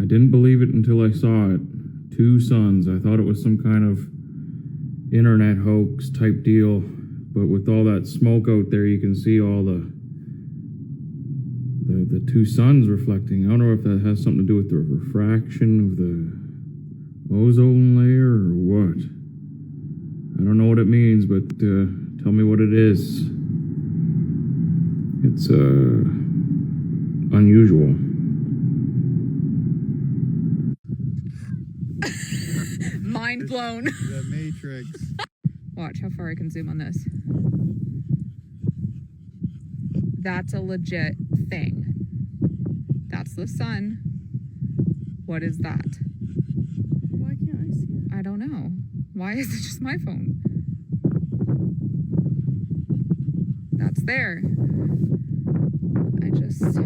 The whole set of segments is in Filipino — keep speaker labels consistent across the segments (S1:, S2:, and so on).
S1: I didn't believe it until I saw it. Two suns. I thought it was some kind of internet hoax type deal. But with all that smoke out there, you can see all the the, the two suns reflecting. I don't know if that has something to do with the refraction of the ozone layer or what. I don't know what it means, but uh, tell me what it is. It's uh unusual.
S2: Blown.
S3: The Matrix.
S2: Watch how far I can zoom on this. That's a legit thing. That's the sun. What is that?
S4: Why can't I see it?
S2: I don't know. Why is it just my phone? That's there. I just.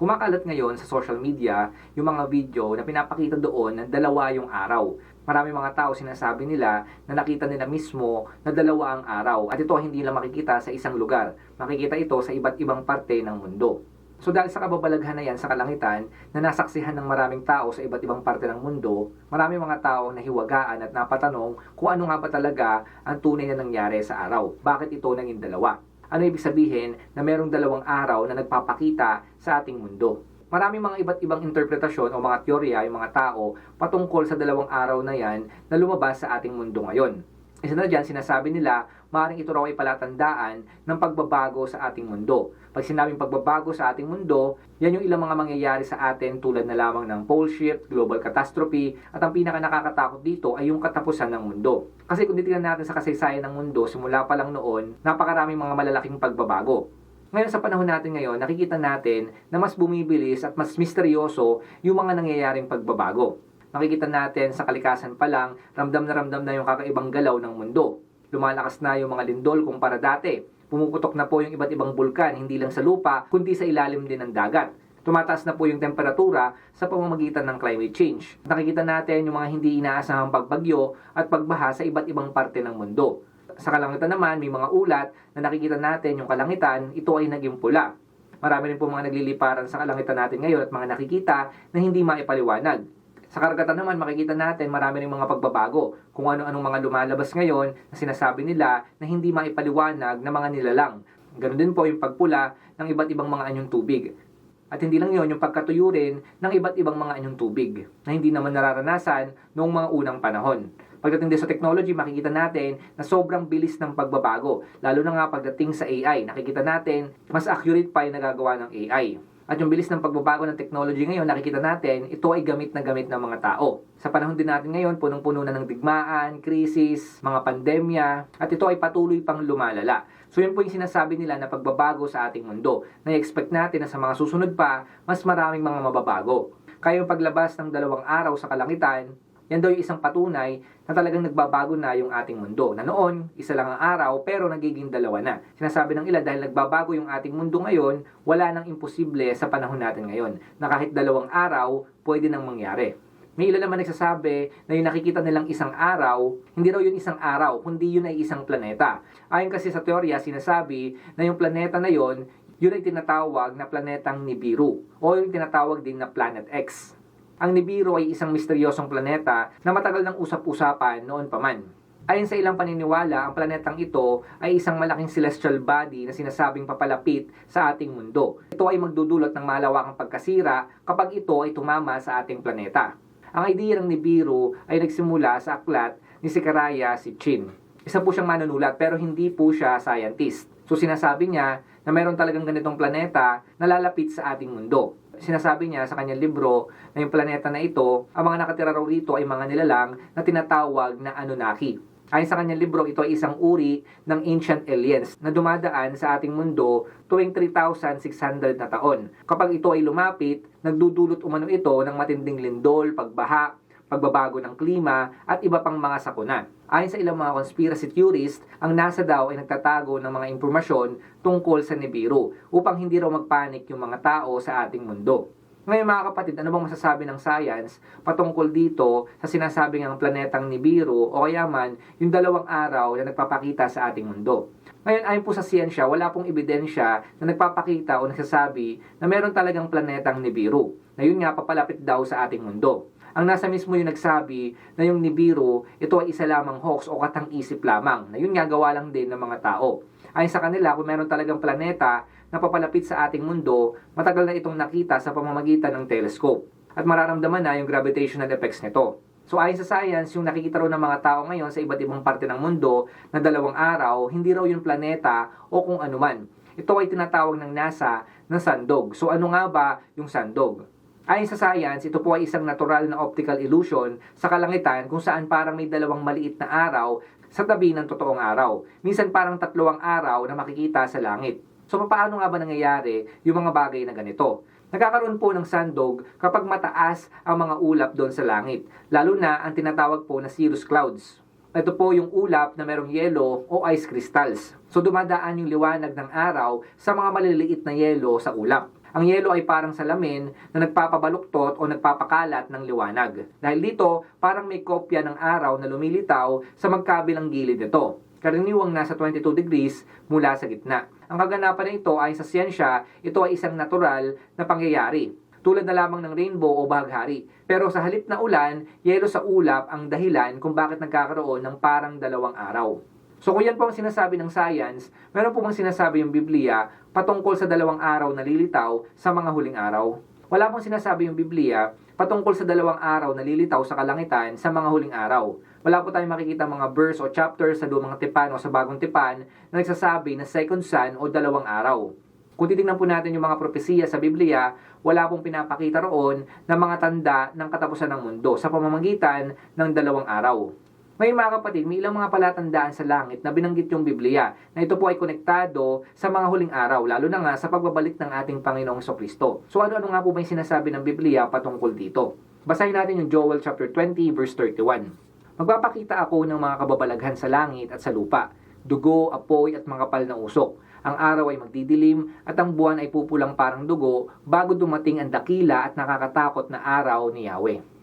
S5: Kumakalat ngayon sa social media yung mga video na pinapakita doon na dalawa yung araw. Marami mga tao sinasabi nila na nakita nila mismo na dalawa ang araw at ito hindi lang makikita sa isang lugar. Makikita ito sa iba't ibang parte ng mundo. So dahil sa kababalaghan na yan sa kalangitan na nasaksihan ng maraming tao sa iba't ibang parte ng mundo, marami mga tao na hiwagaan at napatanong kung ano nga ba talaga ang tunay na nangyari sa araw. Bakit ito naging dalawa? Ano ibig sabihin na merong dalawang araw na nagpapakita sa ating mundo? Maraming mga iba't ibang interpretasyon o mga teorya yung mga tao patungkol sa dalawang araw na yan na lumabas sa ating mundo ngayon. Isa na dyan, sinasabi nila, maaaring ito raw ay palatandaan ng pagbabago sa ating mundo. Pag sinabing pagbabago sa ating mundo, yan yung ilang mga mangyayari sa atin tulad na lamang ng pole shift, global catastrophe, at ang pinaka nakakatakot dito ay yung katapusan ng mundo. Kasi kung titignan natin sa kasaysayan ng mundo, simula pa lang noon, napakaraming mga malalaking pagbabago. Ngayon sa panahon natin ngayon, nakikita natin na mas bumibilis at mas misteryoso yung mga nangyayaring pagbabago. Nakikita natin sa kalikasan pa lang, ramdam na ramdam na yung kakaibang galaw ng mundo. Lumalakas na yung mga lindol kumpara dati. Pumuputok na po yung iba't ibang bulkan, hindi lang sa lupa, kundi sa ilalim din ng dagat. Tumataas na po yung temperatura sa pamamagitan ng climate change. Nakikita natin yung mga hindi inaasahang pagbagyo at pagbaha sa iba't ibang parte ng mundo. Sa kalangitan naman, may mga ulat na nakikita natin yung kalangitan, ito ay naging pula. Marami rin po mga nagliliparan sa kalangitan natin ngayon at mga nakikita na hindi maipaliwanag. Sa karagatan naman, makikita natin marami rin mga pagbabago. Kung ano-anong mga lumalabas ngayon na sinasabi nila na hindi maipaliwanag na mga nilalang. Ganon din po yung pagpula ng iba't ibang mga anyong tubig. At hindi lang yon yung pagkatuyo rin ng iba't ibang mga anyong tubig na hindi naman nararanasan noong mga unang panahon. Pagdating din sa technology, makikita natin na sobrang bilis ng pagbabago. Lalo na nga pagdating sa AI, nakikita natin mas accurate pa yung nagagawa ng AI. At yung bilis ng pagbabago ng technology ngayon, nakikita natin, ito ay gamit na gamit ng mga tao. Sa panahon din natin ngayon, punong-puno na ng digmaan, krisis, mga pandemya, at ito ay patuloy pang lumalala. So yun po yung sinasabi nila na pagbabago sa ating mundo. Na-expect natin na sa mga susunod pa, mas maraming mga mababago. Kaya yung paglabas ng dalawang araw sa kalangitan, yan daw yung isang patunay na talagang nagbabago na yung ating mundo. Na noon, isa lang ang araw, pero nagiging dalawa na. Sinasabi ng ilan dahil nagbabago yung ating mundo ngayon, wala nang imposible sa panahon natin ngayon. Na kahit dalawang araw, pwede nang mangyari. May ilan naman nagsasabi na yung nakikita nilang isang araw, hindi raw yun isang araw, kundi yun ay isang planeta. Ayon kasi sa teorya, sinasabi na yung planeta na yun, yun ay tinatawag na planetang Nibiru o yung tinatawag din na Planet X. Ang Nibiru ay isang misteryosong planeta na matagal ng usap-usapan noon pa man. Ayon sa ilang paniniwala, ang planetang ito ay isang malaking celestial body na sinasabing papalapit sa ating mundo. Ito ay magdudulot ng malawakang pagkasira kapag ito ay tumama sa ating planeta. Ang idea ng Nibiru ay nagsimula sa aklat ni Sikaraya Sitchin. Isa po siyang manunulat pero hindi po siya scientist. So sinasabi niya na meron talagang ganitong planeta na lalapit sa ating mundo sinasabi niya sa kanyang libro na yung planeta na ito, ang mga nakatira raw rito ay mga nilalang na tinatawag na Anunnaki. Ayon sa kanyang libro, ito ay isang uri ng ancient aliens na dumadaan sa ating mundo tuwing 3,600 na taon. Kapag ito ay lumapit, nagdudulot umano ito ng matinding lindol, pagbaha, pagbabago ng klima, at iba pang mga sakuna. Ayon sa ilang mga conspiracy theorists, ang NASA daw ay nagtatago ng mga impormasyon tungkol sa Nibiru upang hindi raw magpanik yung mga tao sa ating mundo. Ngayon mga kapatid, ano bang masasabi ng science patungkol dito sa sinasabing ang planetang Nibiru o kaya man yung dalawang araw na nagpapakita sa ating mundo? Ngayon, ayon po sa siyensya, wala pong ebidensya na nagpapakita o nagsasabi na meron talagang planetang Nibiru, na yun nga papalapit daw sa ating mundo. Ang nasa mismo yung nagsabi na yung Nibiru, ito ay isa lamang hoax o katang-isip lamang, na yun nga gawa lang din ng mga tao. Ayon sa kanila, kung meron talagang planeta na papalapit sa ating mundo, matagal na itong nakita sa pamamagitan ng telescope. At mararamdaman na yung gravitational effects nito. So ayon sa science, yung nakikita raw ng mga tao ngayon sa iba't ibang parte ng mundo na dalawang araw, hindi raw yung planeta o kung ano man. Ito ay tinatawag ng NASA na sandog. So ano nga ba yung sandog? Ayon sa science, ito po ay isang natural na optical illusion sa kalangitan kung saan parang may dalawang maliit na araw sa tabi ng totoong araw. Minsan parang tatlo ang araw na makikita sa langit. So paano nga ba nangyayari yung mga bagay na ganito? Nagkakaroon po ng sandog kapag mataas ang mga ulap doon sa langit, lalo na ang tinatawag po na cirrus clouds. Ito po yung ulap na merong yelo o ice crystals. So dumadaan yung liwanag ng araw sa mga maliliit na yelo sa ulap. Ang yelo ay parang salamin na nagpapabaluktot o nagpapakalat ng liwanag. Dahil dito, parang may kopya ng araw na lumilitaw sa magkabilang gilid nito. Karaniwang nasa 22 degrees mula sa gitna. Ang kaganapan na ito ay sa siyensya, ito ay isang natural na pangyayari. Tulad na lamang ng rainbow o baghari. Pero sa halip na ulan, yelo sa ulap ang dahilan kung bakit nagkakaroon ng parang dalawang araw. So kung yan po ang sinasabi ng science, meron po bang sinasabi yung Biblia patungkol sa dalawang araw na lilitaw sa mga huling araw? Wala pong sinasabi yung Biblia patungkol sa dalawang araw na lilitaw sa kalangitan sa mga huling araw. Wala po tayong makikita mga verse o chapter sa lumang tipan o sa bagong tipan na nagsasabi na second sun o dalawang araw. Kung titingnan po natin yung mga propesiya sa Biblia, wala pong pinapakita roon na mga tanda ng katapusan ng mundo sa pamamagitan ng dalawang araw. Ngayon mga kapatid, may ilang mga palatandaan sa langit na binanggit yung Biblia na ito po ay konektado sa mga huling araw, lalo na nga sa pagbabalik ng ating Panginoong Kristo. So ano-ano nga po ba yung sinasabi ng Biblia patungkol dito? Basahin natin yung Joel chapter 20 verse 31. Magpapakita ako ng mga kababalaghan sa langit at sa lupa, dugo, apoy at mga kapal na usok. Ang araw ay magdidilim at ang buwan ay pupulang parang dugo bago dumating ang dakila at nakakatakot na araw ni Yahweh.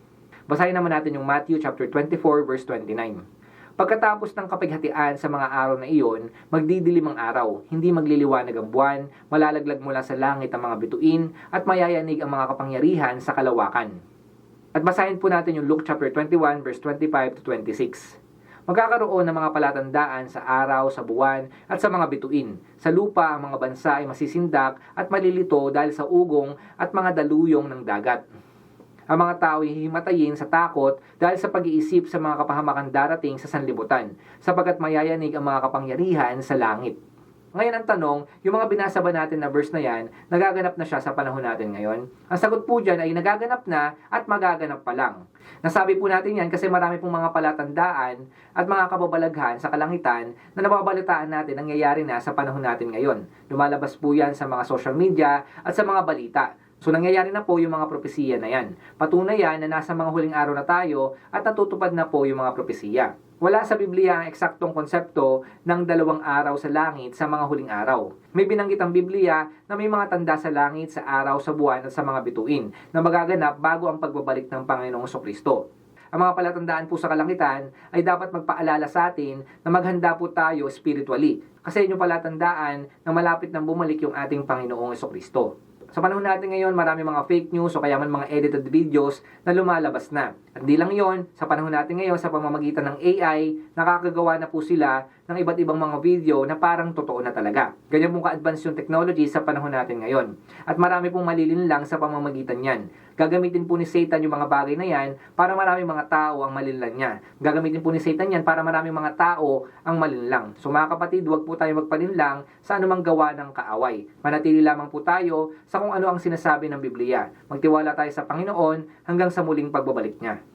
S5: Basahin naman natin yung Matthew chapter 24 verse 29. Pagkatapos ng kapighatian sa mga araw na iyon, magdidilim ang araw, hindi magliliwanag ang buwan, malalaglag mula sa langit ang mga bituin, at mayayanig ang mga kapangyarihan sa kalawakan. At basahin po natin yung Luke chapter 21 verse 25 to 26. Magkakaroon ng mga palatandaan sa araw, sa buwan, at sa mga bituin. Sa lupa, ang mga bansa ay masisindak at malilito dahil sa ugong at mga daluyong ng dagat. Ang mga tao ay hihimatayin sa takot dahil sa pag-iisip sa mga kapahamakan darating sa sanlibutan, sapagkat mayayanig ang mga kapangyarihan sa langit. Ngayon ang tanong, yung mga binasa ba natin na verse na yan, nagaganap na siya sa panahon natin ngayon? Ang sagot po dyan ay nagaganap na at magaganap pa lang. Nasabi po natin yan kasi marami pong mga palatandaan at mga kababalaghan sa kalangitan na nababalitaan natin nangyayari na sa panahon natin ngayon. Lumalabas po yan sa mga social media at sa mga balita. So nangyayari na po yung mga propesiya na yan. Patunay yan na nasa mga huling araw na tayo at natutupad na po yung mga propesiya. Wala sa Biblia ang eksaktong konsepto ng dalawang araw sa langit sa mga huling araw. May binanggit ang Biblia na may mga tanda sa langit, sa araw, sa buwan at sa mga bituin na magaganap bago ang pagbabalik ng Panginoong Kristo. Ang mga palatandaan po sa kalangitan ay dapat magpaalala sa atin na maghanda po tayo spiritually. Kasi yun yung palatandaan na malapit nang bumalik yung ating Panginoong Kristo. Sa panahon natin ngayon, marami mga fake news o kaya man mga edited videos na lumalabas na. At di lang yon, sa panahon natin ngayon, sa pamamagitan ng AI, nakakagawa na po sila ng iba't ibang mga video na parang totoo na talaga. Ganyan pong ka-advance yung technology sa panahon natin ngayon. At marami pong malilinlang sa pamamagitan yan. Gagamitin po ni Satan yung mga bagay na yan para maraming mga tao ang malinlang niya. Gagamitin po ni Satan yan para maraming mga tao ang malinlang. So mga kapatid, huwag po tayo magpalinlang sa anumang gawa ng kaaway. Manatili lamang po tayo sa kung ano ang sinasabi ng Biblia. Magtiwala tayo sa Panginoon hanggang sa muling pagbabalik niya.